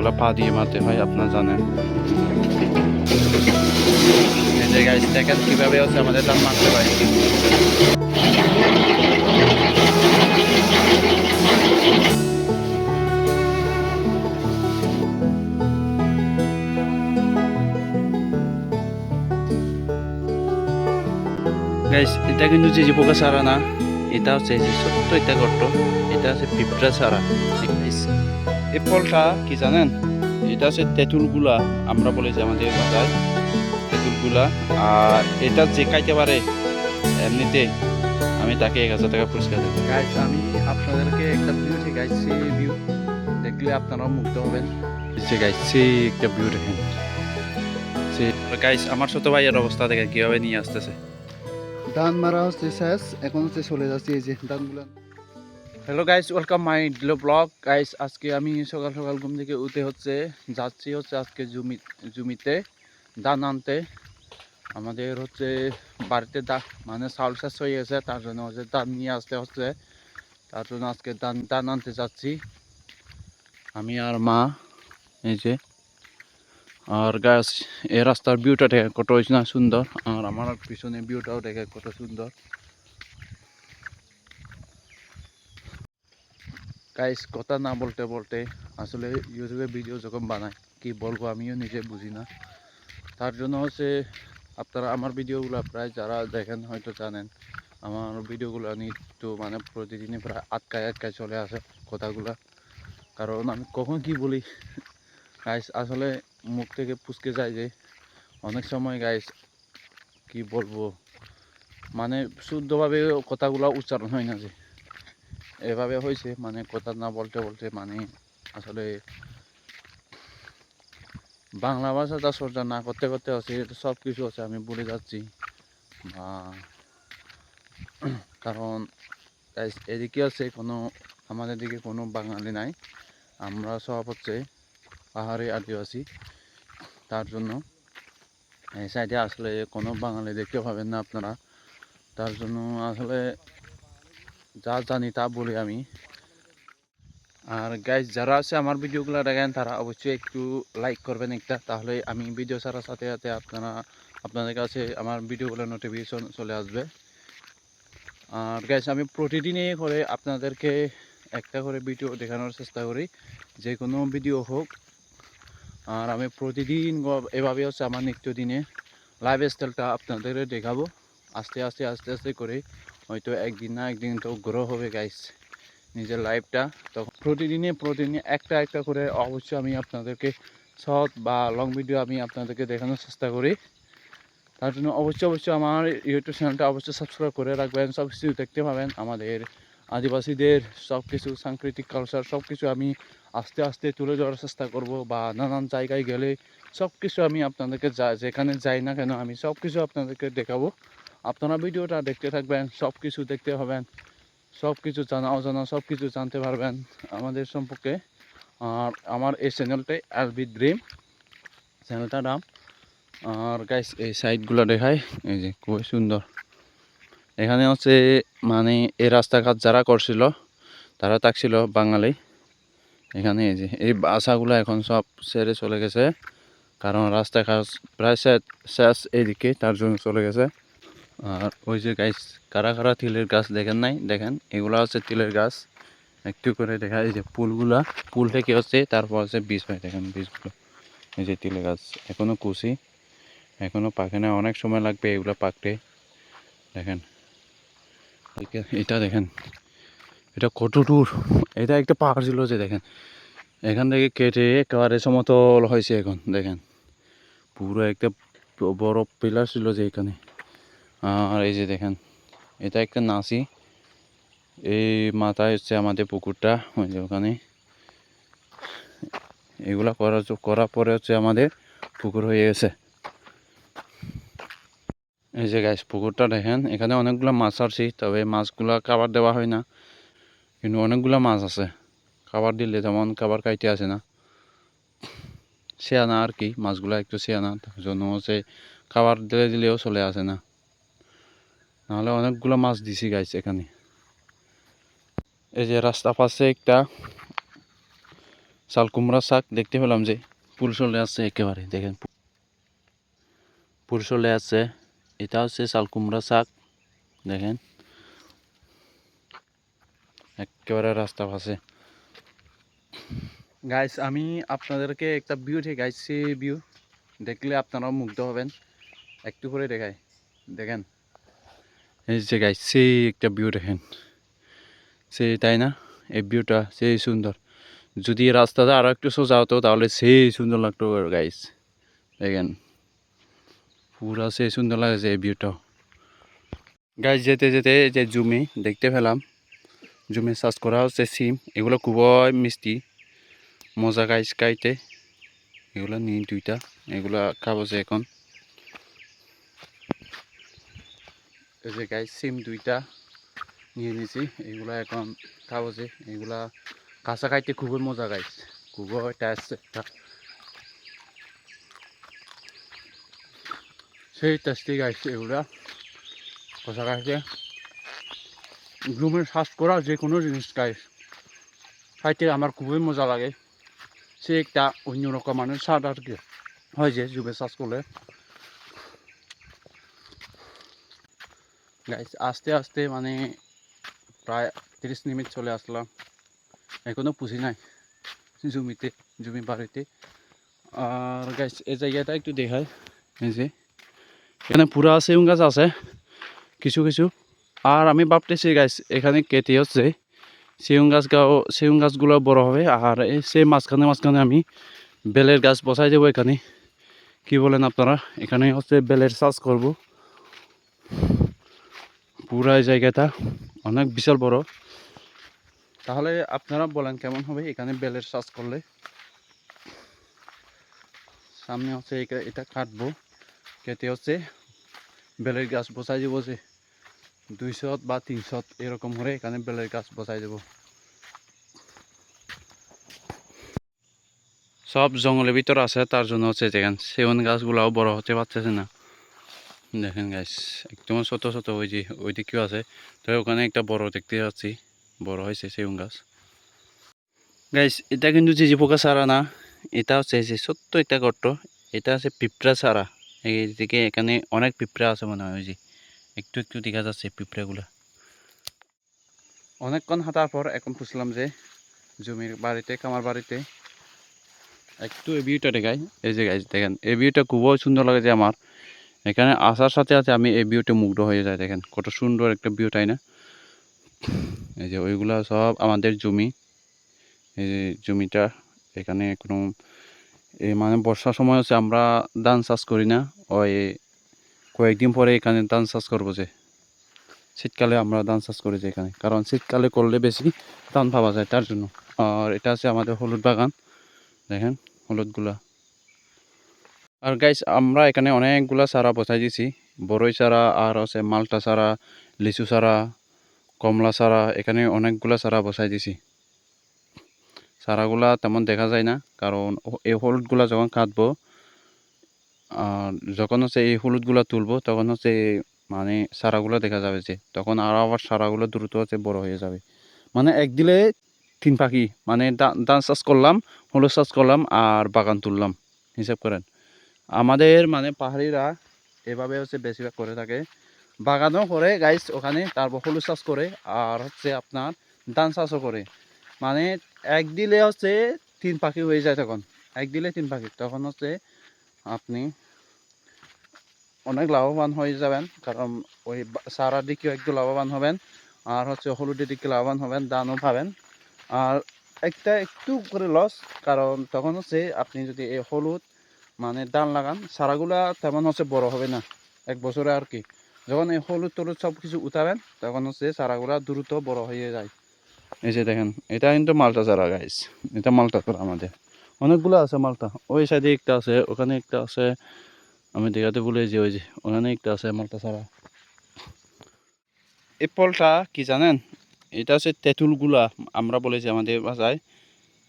এগুলো পা দিয়ে মারতে হয়, আপনারা জানেন। যে কীভাবে হচ্ছে আমাদের ধান মারতে হয়। গাইস এটা কিন্তু যে পোকা সারা না, এটা হচ্ছে ছোট্ট একটা গর্ত, এটা হচ্ছে পিঁপড়া সারা এই ফলটা কি জানেন? এটা হচ্ছে তেঁতুলগুলা আমরা বলি যে আমাদের ভাষায় তেঁতুলগুলা আর এটা যে খাইতে পারে এমনিতে আমি তাকে এক হাজার টাকা পুরস্কার দেবো। গাইস আমি আপনাদেরকে একটা ভিউ দেখাইছি ভিউ দেখলে আপনারাও মুগ্ধ হবেন। যে সেই একটা ভিউ দেখেন। গাইস আমার ছোট ভাইয়ের অবস্থা দেখেন কীভাবে নিয়ে আসতেছে। ধান মারা হচ্ছে শেষ এখন হচ্ছে চলে যাচ্ছে এই যে ধানগুলো। Hello guys welcome my daily vlog guys আজকে আমি সকাল সকাল ঘুম থেকে উঠে হচ্ছে, যাচ্ছি হচ্ছে আজকে জমি, জমিতে, ধান আনতে। আমাদের হচ্ছে বাড়িতে দা মানে চাউল শেষ হয়ে গেছে, তার জন্য হচ্ছে ধান নিয়ে আসতে হচ্ছে। তার জন্য আজকে ধান ধান আনতে যাচ্ছি। আমি আর মা, এই যে, আর গাছ এই রাস্তার ভিউটা দেখে কত না সুন্দর। আর আমার পিছনে ভিউটাও দেখে কত সুন্দর। গাইস কথা না বলতে বলতে আসলে ইউটিউবে ভিডিও যখন বানাই, কি বলব আমিও নিজে বুঝি না। তার জন্য হচ্ছে আপনারা আমার ভিডিওগুলো প্রায় যারা দেখেন হয়তো জানেন, আমার ভিডিওগুলো নিত্য মানে প্রতিদিনই প্রায় আটকায় আটকায় চলে আসে কথাগুলো। কারণ আমি কখন কি বলি? গাইস আসলে মুখ থেকে পুচকে যায় যে অনেক সময় গাইস কি বলব? মানে শুদ্ধভাবে কথাগুলো উচ্চারণ হয় না যে। এভাবে হয়েছে মানে কথা না বলতে বলতে মানে আসলে বাংলা ভাষাটা চর্চা না করতে করতে আছে সব কিছু আছে আমি বলে যাচ্ছি। বা কারণ এদিকে আছে কোনো, আমাদের দিকে কোনো বাঙালি নাই। আমরা সব হচ্ছে পাহাড়ি আদিবাসী। তার জন্য এই সাইডে আসলে কোনো বাঙালি দেখতে পাবেন না আপনারা। তার জন্য আসলে যা জানি তা বলি আমি। আর গাইজ যারা আছে আমার ভিডিওগুলো দেখেন, তারা অবশ্যই একটু লাইক করবেন একটা। তাহলে আমি ভিডিও ছাড়ার সাথে সাথে আপনারা, আপনাদের কাছে আমার ভিডিওগুলো নোটিফিকেশন চলে আসবে। আর গাইজ আমি প্রতিদিনই করে আপনাদেরকে একটা করে ভিডিও দেখানোর চেষ্টা করি। যে কোনো ভিডিও হোক। আর আমি প্রতিদিন এভাবে হচ্ছে আমার নিত্যদিনে লাইফ স্টাইলটা আপনাদের দেখাবো। আস্তে আস্তে আস্তে আস্তে করে হয়তো একদিন না একদিন তো গ্রো হবে গাইস নিজের লাইফটা তখন প্রতিদিনে প্রতিদিনে একটা একটা করে অবশ্যই আমি আপনাদেরকে শর্ট বা লং ভিডিও আমি আপনাদেরকে দেখানোর চেষ্টা করি। তার জন্য অবশ্যই অবশ্যই আমার ইউটিউব চ্যানেলটা অবশ্যই সাবস্ক্রাইব করে রাখবেন। সব কিছু দেখতে পাবেন। আমাদের আদিবাসীদের সব কিছু সাংস্কৃতিক কালচার সব কিছু আমি আস্তে আস্তে তুলে ধরার চেষ্টা করব বা নানান জায়গায় গেলে সব কিছু আমি আপনাদেরকে যা, যেখানে যাই না কেন আমি সব কিছু আপনাদেরকে দেখাবো। আপনারা ভিডিওটা দেখতে থাকবেন সব কিছু দেখতে পাবেন সব কিছু জানা, অজানা সব কিছু জানতে পারবেন আমাদের সম্পর্কে। আর আমার এই চ্যানেলটাই এলবি ড্রিম চ্যানেলটার নাম। আর গাইস এই সাইডগুলো দেখায় এই যে খুবই সুন্দর। এখানে হচ্ছে মানে এই রাস্তাঘাট যারা করছিল, তারা থাকছিল বাঙালি। এখানে এই যে, এই বাসাগুলো এখন সব ছেড়ে চলে গেছে। কারণ রাস্তাঘাট প্রায় শেষ এইদিকে তার জন্য চলে গেছে। আর ওই যে গাছ কারা কারা তিলের গাছ দেখেন নাই? দেখেন, এগুলো হচ্ছে তিলের গাছ। একটু করে দেখা, এই যে পুলগুলা পুল থেকে হচ্ছে, তারপর হচ্ছে বীজ হয়। দেখেন বীজগুলো, এই যে তিলের গাছ। এখনও কুচি, এখনও পাকে না, অনেক সময় লাগবে এগুলো পাকতে। দেখেন এটা দেখেন, এটা কত দূর। এটা একটা পাহাড় ছিল যে, দেখেন, এখান থেকে কেটে একেবারে সমতল হয়েছে এখন। দেখেন, পুরো একটা বড় পিলার ছিল যে এখানে। আর এই যে দেখেন, এটা একটা নাসি। এই মাথায় হচ্ছে আমাদের পুকুরটা, ওই যে ওখানে। এগুলা করার করার পরে হচ্ছে আমাদের পুকুর হয়ে গেছে। এই যে গাছ পুকুরটা দেখেন, এখানে অনেকগুলো মাছ আসছি তবে মাছগুলা খাবার দেওয়া হয় না। কিন্তু অনেকগুলো মাছ আছে। খাবার দিলে যেমন খাবার খাইতে আসে না। সেয়ানা আর কি, মাছগুলো একটু সেয়ানা জন্য হচ্ছে খাবার দিলে দিলেও চলে আসে না। নাহলে অনেকগুলো মাছ দিছি গাইছে এখানে। এই যে রাস্তা পাশে একটা চাল কুমড়া শাক, দেখতে পেলাম যে ফুল চলে আছে একেবারে, দেখেন। ফুল চলে আছে, এটা হচ্ছে চাল কুমড়া শাক, দেখেন। একেবারে রাস্তা পাশে। গাইস আমি আপনাদেরকে একটা ভিউ দেখাইছি ভিউ দেখলে আপনারাও মুগ্ধ হবেন। একটু করে দেখাই, দেখেন। এই যে সেই একটা ভিউ দেখেন। সেই, তাই না? এই ভিউটা সেই সুন্দর। যদি রাস্তাটা আরও একটু সোজা হতো, তাহলে সেই সুন্দর লাগতো গাইস দেখেন, পুরা সেই সুন্দর লাগছে এই ভিউটাও গাইস যেতে যেতে যে জুমে দেখতে পেলাম। জুমে চাষ করা হচ্ছে সিম এগুলো খুবই মিষ্টি। মজা গাইস খাইতে। এগুলো নিই দুইটা। এগুলা খাব যে এখন। এই যে গাইস সিম দুইটা নিয়ে নিছি। এগুলা এখন খাব যে এগুলা কাঁচা খাইতে খুবই মজা গাইস খুবই টেস্ট একটা সেই টেস্টি গাইছে এগুলা। কাঁচা খাইতে গ্লুমের শ্বাস করা যে কোনো জিনিস গাইস খাইতে আমার খুবই মজা লাগে। সে একটা অন্যরকম মানে স্বাদ আর কি। হয় যে জুবে চাষ করলে। গাইস আস্তে আস্তে মানে প্রায় তিরিশ মিনিট চলে আসলাম। এখনও পুষি নাই জমিতে, জমি বাড়িতে। আর গাইস এই জায়গাটা একটু দেখায় এই যে, এখানে পুরা সেউন গাছ আছে, কিছু কিছু। আর আমি ভাবতেছি গাইস এখানে কেটে হচ্ছে সেউন গাছ গাও, সেউন গাছগুলো বড় হবে। আর এই সে মাঝখানে মাঝখানে আমি বেলের গাছ বসাই দেবো এখানে। কি বলেন আপনারা? এখানে হচ্ছে বেলের চাষ করব। পুরা জায়গাটা অনেক বিশাল বড়। তাহলে আপনারা বলেন কেমন হবে এখানে বেলের চাষ করলে? সামনে হচ্ছে এটা- কাটবো, কেটে হচ্ছে বেলের গাছ বসাই দেবো যে দুইশো বা তিনশো এরকম করে এখানে বেলের গাছ বসাই দেবো। সব জঙ্গলের ভিতর আছে, তার জন্য হচ্ছে দেখেন সেগুন গাছগুলাও বড় হতে পারতেছে না। দেখেন গাছ একদম ছোট ছোট ওই যে ওই দিকেও আছে। তো ওখানে একটা বড় দেখতে পাচ্ছি। বড় হয়েছে সেগুন গাছ। গাইস এটা কিন্তু যে পোকা সারা না, এটা হচ্ছে যে ছোট্ট একটা গর্ত। এটা আছে পিঁপড়া সারা এইদিকে এখানে অনেক পিঁপড়া আছে মনে হয়, ওই যে। একটু একটু দেখা যাচ্ছে পিঁপড়াগুলো। অনেকক্ষণ হাঁটার পর এখন বুঝলাম যে জমির বাড়িতে কামার বাড়িতে একটু এই ভিউটা দেখাই। এই যে গাইজ দেখেন, এই ভিউটা খুবই সুন্দর লাগে যে আমার। এখানে আসার সাথে সাথে আমি এই ভিউটা মুগ্ধ হয়ে যায় দেখেন। কত সুন্দর একটা ভিউ তাই না? এই যে ওইগুলা সব আমাদের জমি। এই যে জমিটা, এখানে কোনো এই মানে বর্ষার সময় হচ্ছে আমরা ধান চাষ করি না। ওই কয়েকদিন পরে এখানে ধান চাষ করব যে। শীতকালে আমরা ধান চাষ করি যে এখানে। কারণ শীতকালে করলে বেশি ধান পাওয়া যায়, তার জন্য। আর এটা আছে আমাদের হলুদ বাগান। দেখেন, হলুদগুলা। আর গাইস আমরা এখানে অনেকগুলা চারা বসাই দিয়েছি বড়ই চারা, আর আছে মালটা চারা, লিচু চারা, কমলা চারা, এখানে অনেকগুলা চারা বসাই দিছি। চারাগুলা তেমন দেখা যায় না, কারণ এই হলুদগুলা যখন কাটবো, আর যখন হচ্ছে এই হলুদগুলা তুলবো, তখন হচ্ছে মানে চারাগুলো দেখা যাবে যে, তখন আরও আবার চারাগুলো দ্রুত হচ্ছে বড় হয়ে যাবে। মানে এক দিলে তিন পাখি মানে ধান চাষ করলাম, হলুদ চাষ করলাম, আর বাগান তুললাম। হিসাব করেন। আমাদের মানে পাহাড়িরা এভাবে হচ্ছে বেশিরভাগ করে থাকে। বাগানও করে গাইস ওখানে, তারপর হলুদ চাষ করে, আর হচ্ছে আপনার ধান চাষও করে। মানে এক দিলে হচ্ছে তিন পাখি হয়ে যায় তখন। এক দিলে তিন পাখি। তখন হচ্ছে আপনি অনেক লাভবান হয়ে যাবেন, কারণ ওই সারার দিকেও একটু লাভবান হবেন, আর হচ্ছে হলুদের দিকে লাভবান হবেন দানও পাবেন। আর একটা একটু করে লস কারণ তখন হচ্ছে আপনি যদি এই হলুদ মানে ধান লাগান সারাগুলা তেমন হচ্ছে বড় হবে না, এক বছরে আর কি। যখন এই হলুদ টলুদ সব কিছু উঠাবেন তখন হচ্ছে চারাগুলা দ্রুত বড় হয়ে যায়। এই যে দেখেন, এটা কিন্তু মালটা চারা গাইস এটা মালটা চারা আমাদের। অনেকগুলো আছে মালটা। ওই সাইডে একটা আছে, ওখানে একটা আছে। আমি দেখাতে ভুলে যে ওই যে ওখানে একটা আছে মালটা চারা। এই ফলটা কি জানেন? এটা হচ্ছে তেঁতুলগুলা, আমরা বলেছি আমাদের ভাষায়,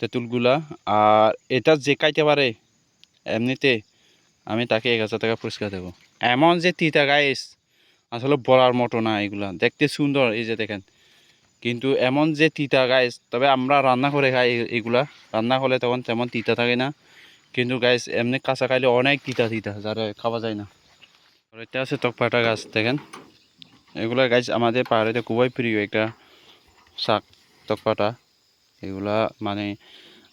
তেঁতুলগুলা। আর এটা যে খাইতে পারে এমনিতে আমি তাকে এক হাজার টাকা পুরস্কার দেবো। এমন যে তিতা গাইস আসলে বলার মতো না এগুলা। দেখতে সুন্দর এই যে দেখেন। কিন্তু এমন যে তিতা গাইস তবে আমরা রান্না করে খাই এগুলা। রান্না করলে তখন তেমন তিতা থাকে না। কিন্তু গাইস এমনি কাঁচা খাইলে অনেক তিতা তিতা, যারা খাওয়া যায় না। এটা আছে তকপাটা গাছ, দেখেন। এগুলা গাছ আমাদের পাহাড়িতে খুবই প্রিয় একটা শাক তকপাটা এগুলা মানে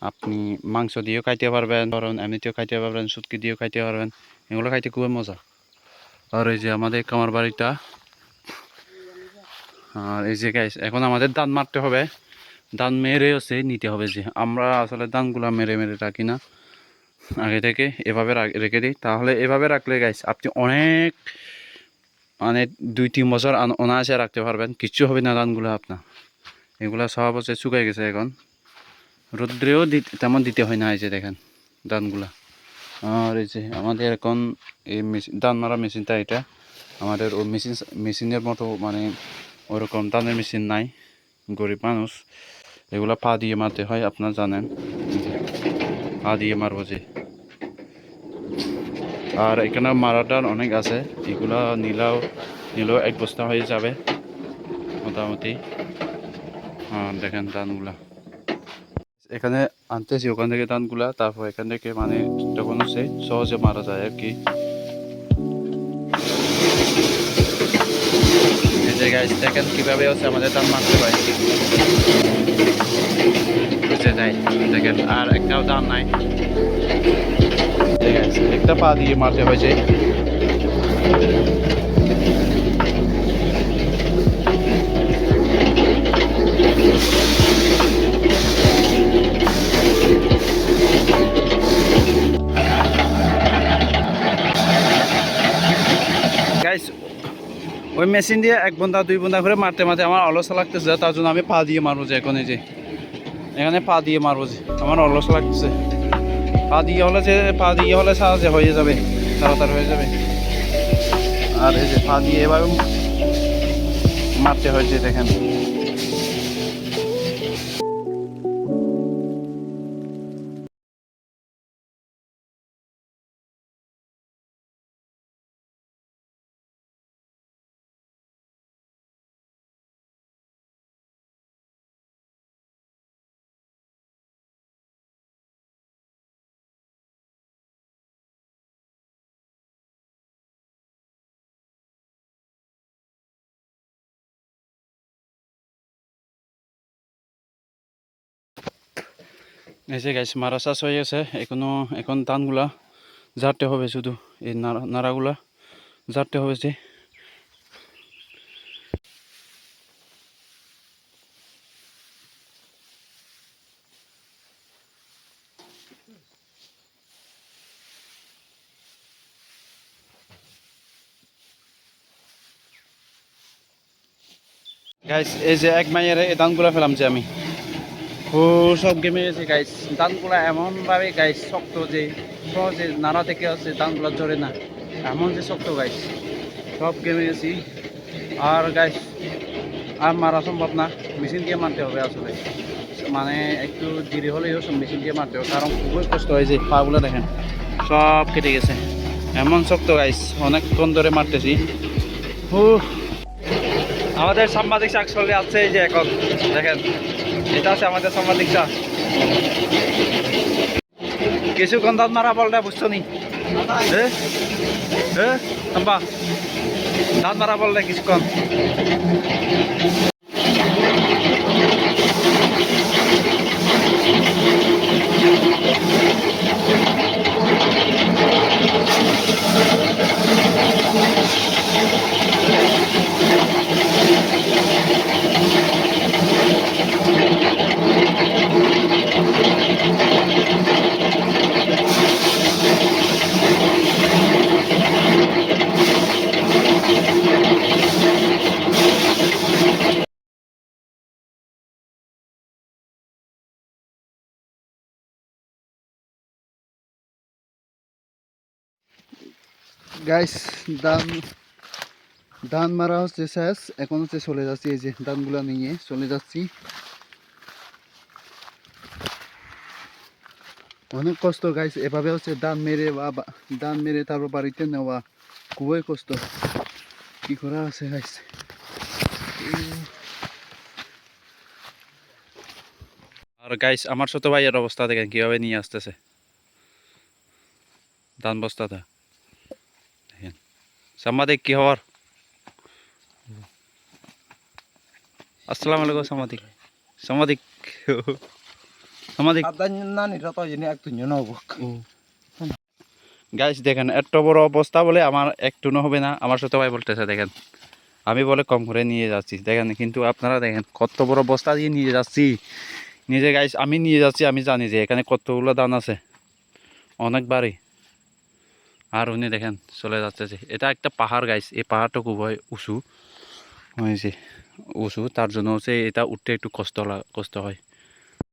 আপনি মাংস দিয়েও খাইতে পারবেন, ধরুন এমনিতেও খাইতে পারবেন শুটকি দিয়েও খাইতে পারবেন, এগুলো খাইতে খুবই মজা। আর এই যে আমাদের কামার বাড়িটা, আর এই যে গাইস এখন আমাদের দান মারতে হবে। দান মেরে হচ্ছে নিতে হবে যে, আমরা আসলে ধানগুলা মেরে মেরে রাখি না। আগে থেকে এভাবে রাখ- রেখে দিই। তাহলে এভাবে রাখলে গাইস আপনি অনেক মানে দুই তিন বছর অনায়াসে রাখতে পারবেন। কিচ্ছু হবে না দানগুলো আপনার। এগুলা সব হচ্ছে শুকাই গেছে এখন। রৌদ্রেও তেমন দিতে হয় না এই যে দেখেন ধানগুলা আর এই যে আমাদের এখন এই মেশিন ধান মারা মেশিনটা এটা, আমাদের ও মেশিন, মেশিনের মতো মানে ওরকম ধানের মেশিন নাই, গরিব মানুষ। এগুলা পা দিয়ে মারতে হয়, আপনারা জানেন। পা দিয়ে মারবো যে। আর এখানে মারা ধান অনেক আছে, এগুলা নিলাও, নিলেও এক বস্তা হয়ে যাবে, মোটামুটি। হ্যাঁ দেখেন ধানগুলা এখানে আনতেছি ওখান থেকে ধানগুলা, তারপর এখান থেকে মানে তখন হচ্ছে সহজে মারা যায় আর কি। গাছ দেখেন কীভাবে হচ্ছে আমাদের ধান মারতে পারে বুঝতে যাই দেখেন, আর একটাও ধান নাই। একটা পা দিয়ে মারতে হয়েছে ওই মেশিন দিয়ে এক বন্ধা, দুই বন্ধা করে মারতে মারতে আমার অলসা লাগতেছে, তার জন্য আমি পা দিয়ে মারবো যে এখন যে। এখানে পা দিয়ে মারবো যে, আমার অলসা লাগতেছে। পা দিয়ে হলে যে, পা দিয়ে হলে সাহায্য হয়ে যাবে, তাড়াতাড়ি হয়ে যাবে। আর এই যে পা দিয়ে এভাবে মারতে হয়েছে দেখেন। এই যে গাছ মারা চাষ হয়ে গেছে এখনও এখন ধানগুলা ঝাড়তে হবে শুধু, এই নাড়া নাড়াগুলা ঝাড়তে হবে যে। গাইস এই যে এক মাইয়ের এই ধানগুলা ফেলাম যে আমি। ও সব গেমে গেছে গাইস ধানগুলা এমনভাবে গাইস শক্ত যে সহজে নাড়া থেকে আছে ধানগুলা জড়ে না। এমন যে শক্ত গাইস সব গেমে গেছি আর গাইস আর মারা সম্ভব না। মেশিন দিয়ে মারতে হবে আসলে। মানে একটু দেরি হলেও সব মেশিন দিয়ে মারতে হবে। কারণ খুবই কষ্ট হয়েছে পাগুলো দেখেন। সব কেটে গেছে। এমন শক্ত গাইস অনেকক্ষণ ধরে মারতেছি। হু আমাদের সাংবাদিক শাক চলে আছে এই যে এখন। দেখেন। এটা আছে আমাদের সাংবাদিকটা কিছুক্ষণ দাঁত মারা বলটা বুঝছ নি। এ দাঁত মারা বলটা কিছুক্ষণ গাইস ধান ধান মারা হচ্ছে শেষ এখন হচ্ছে চলে যাচ্ছি, এই যে ধানগুলা নিয়ে চলে যাচ্ছি। অনেক কষ্ট গাইস এভাবে হচ্ছে ধান মেরে বা ধান মেরে তারপর বাড়িতে নেওয়া খুবই কষ্ট। কি করা আছে গাইস আর গাইস আমার ছোট ভাইয়ের অবস্থা দেখেন কীভাবে নিয়ে আসতেছে। ধান বস্তাটা। সাংবাদিক কি খবর? আসসালামু আলাইকুম সাংবাদিক সাংবাদিক গাইস দেখেন এত বড় অবস্থা বলে আমার একটু হবে না। আমার ছোট ভাই বলতেছে দেখেন আমি বলে কম করে নিয়ে যাচ্ছি। দেখেন কিন্তু আপনারা দেখেন কত বড় বস্তা দিয়ে নিয়ে যাচ্ছি। নিজে গাইস আমি নিয়ে যাচ্ছি আমি জানি যে এখানে কতগুলো দান আছে। অনেক বাড়ি। আর উনি দেখেন, চলে যাচ্ছে যে, এটা একটা পাহাড় গাইস এই পাহাড়টা খুব হয় উঁচু। হয়েছে উঁচু, তার জন্য হচ্ছে এটা উঠতে একটু কষ্ট কষ্ট হয়।